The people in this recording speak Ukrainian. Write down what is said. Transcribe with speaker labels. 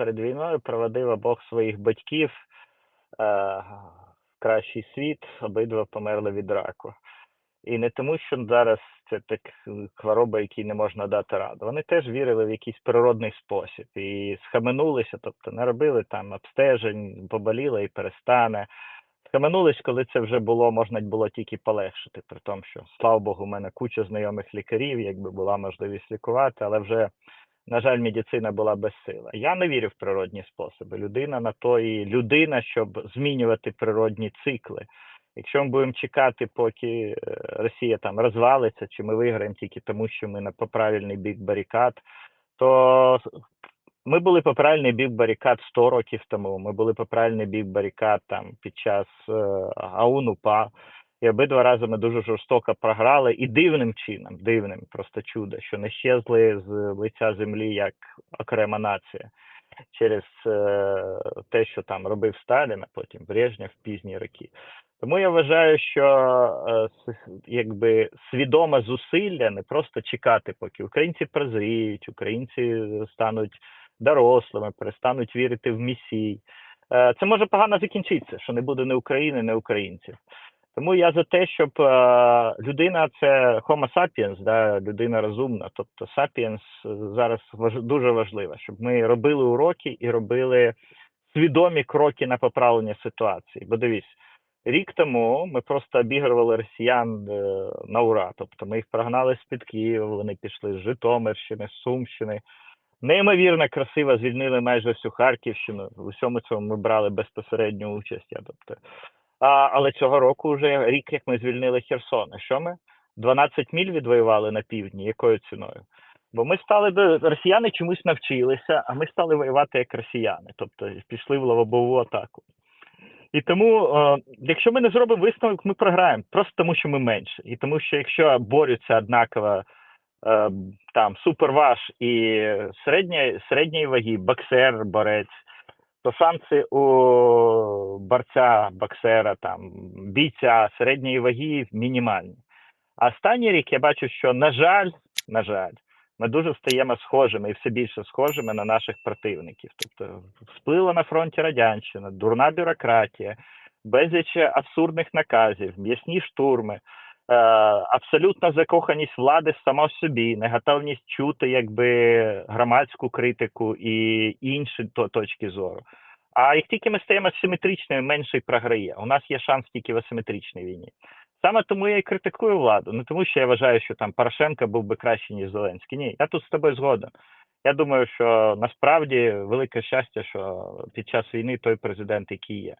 Speaker 1: перед війною проводив обох своїх батьків е, в кращий світ, обидва померли від раку. І не тому, що зараз це так е, хвороба, якій не можна дати раду. Вони теж вірили в якийсь природний спосіб і схаменулися, тобто не робили там обстежень, поболіли і перестане. Схаменулись, коли це вже було, можна було тільки полегшити, при тому, що слава Богу, у мене куча знайомих лікарів, якби була можливість лікувати, але вже, на жаль, медицина була безсила. Я не вірю в природні способи. Людина на то і людина, щоб змінювати природні цикли. Якщо ми будемо чекати, поки е, Росія там розвалиться, чи ми виграємо тільки тому, що ми на по правильний бік барикад, то ми були по правильний бік барикад 100 років тому. Ми були по правильний бік барикад там під час е, АУН-УПА. І обидва рази ми дуже жорстоко програли і дивним чином, дивним, просто чудо, що не щезли з лиця землі як окрема нація через е, те, що там робив Сталін, а потім Брежнєв в пізні роки. Тому я вважаю, що е, якби свідоме зусилля не просто чекати, поки українці прозріють, українці стануть дорослими, перестануть вірити в місій. Е, Це може погано закінчитися, що не буде ні України, ні українців. Тому я за те, щоб е, людина це Homo sapiens, да, людина розумна. Тобто sapiens е, зараз важ, дуже важливо, щоб ми робили уроки і робили свідомі кроки на поправлення ситуації. Бо дивись, рік тому ми просто обігрували росіян е, на ура. Тобто ми їх прогнали з-під Києва, вони пішли з Житомирщини, з Сумщини. Неймовірно красиво звільнили майже всю Харківщину. В усьому цьому ми брали безпосередню участь. Тобто. А, але цього року вже рік, як ми звільнили Херсон. Що ми? 12 міль відвоювали на півдні. Якою ціною? Бо ми стали до росіяни чомусь навчилися, а ми стали воювати як росіяни, тобто пішли в лобову атаку. І тому, е, якщо ми не зробимо висновок, ми програємо просто тому, що ми менше. І тому, що якщо борються однаково е, там суперваж і середньої, середньої ваги, боксер, борець, то шанси у борця, боксера, там бійця середньої ваги мінімальні. А останній рік я бачу, що на жаль, на жаль, ми дуже стаємо схожими і все більше схожими на наших противників. Тобто сплила на фронті радянщина, дурна бюрократія, безліч абсурдних наказів, м'ясні штурми, абсолютна закоханість влади сама в собі, неготовність чути якби громадську критику і інші то- точки зору. А як тільки ми стаємо симетричними, менше й програє. У нас є шанс тільки в асиметричній війні. Саме тому я і критикую владу. Не тому, що я вважаю, що там Порошенко був би краще, ніж Зеленський. Ні, я тут з тобою згоден. Я думаю, що насправді велике щастя, що під час війни той президент, який є.